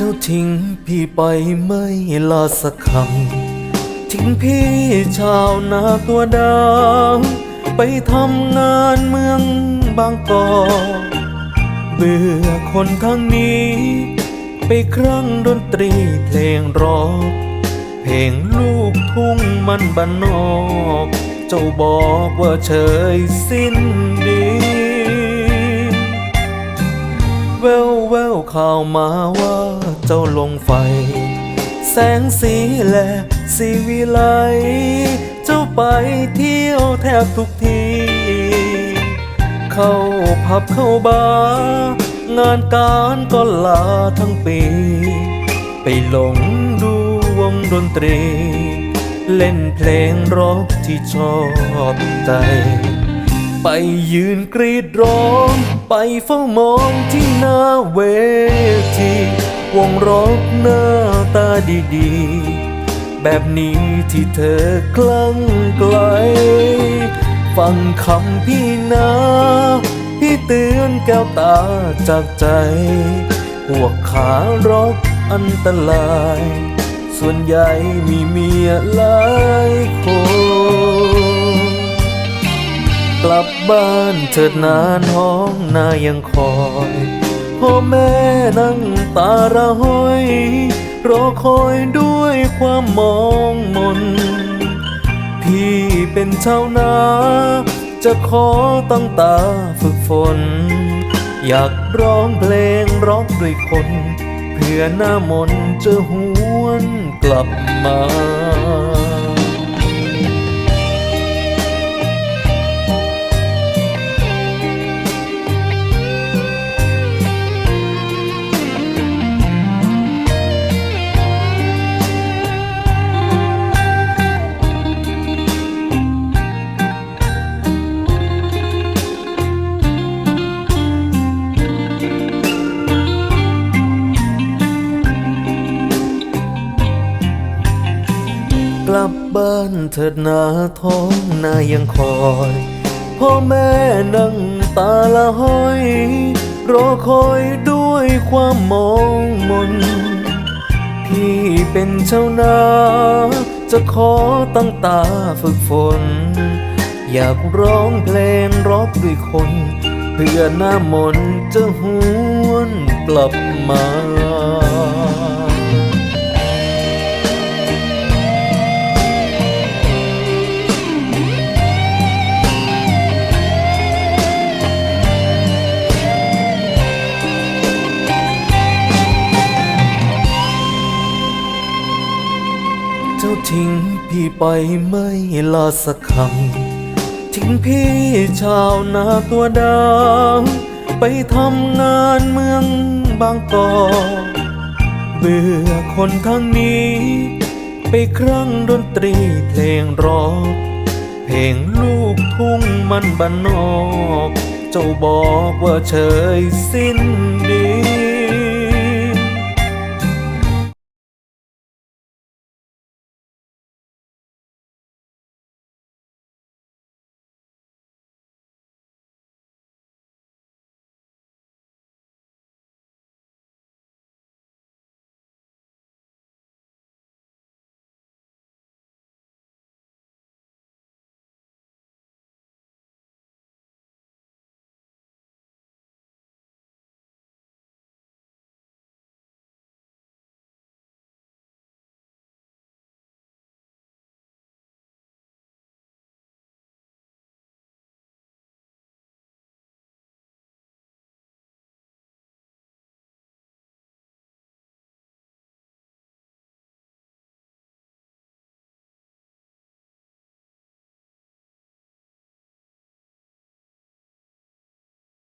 ทิ้งพี่ไปไม่ลาสักคำทิ้งพี่ชาวนาตัวดาวไปทำงานเมืองบางกอกเบื่อคนทั้งนี้ ไปครั้งดนตรีเพลงร็อกเพลงลูกทุ่งมันบ้านนอก เจ้าบอกว่าเฉยสิ้นดี แววแววข่าวมาว่าเจ้าลงไฟ แสงสีและสีวิไล เจ้าไปเที่ยวแทบทุกที เข้าผับเข้าบาร์งานการก็ลาทั้งปี ไปหลงดูวงดนตรี เล่นเพลงร็อกที่ชอบใจ ไปยืนกรีดร้อง ไปเฝ้ามองที่หน้าเวทีวงรอกหน้าตาดีๆ แบบนี้ที่เธอคลั่งไกล ฟังคำพี่นาพี่เตือนแก้วตาจากใจ พวกขาร็อกอันตราย ส่วนใหญ่มีเมียหลาย บ้านเถิดนานห้องนายังคอย พ่อแม่นั่งตาระห้อยรอคอยด้วยความมองมน พี่เป็นชาวนา จะขอตั้งตาฝึกฝน อยากร้องเพลงร็อกด้วยคน เพื่อหน้ามนจะหวนกลับมา กลับบ้านเถิดนาท้องนายังคอย พ่อแม่นั่งตาละห้อย รอคอยด้วยความมองมน พี่เป็นชาวนา จะขอตั้งตาฝึกฝน อยากร้องเพลงร็อกด้วยคน เพื่อหน้ามนจะหวนกลับมา ทิ้งพี่ไปไม่ลาสักคำ ทิ้งพี่ชาวนาตัวดาวไปทำงานเมืองบางกอกเบื่อคนทั้งนี้ ไปครั้งดนตรีเพลงร็อกเพลงลูกทุ่งมันบ้านนอก เจ้าบอกว่าเฉยสิ้นดี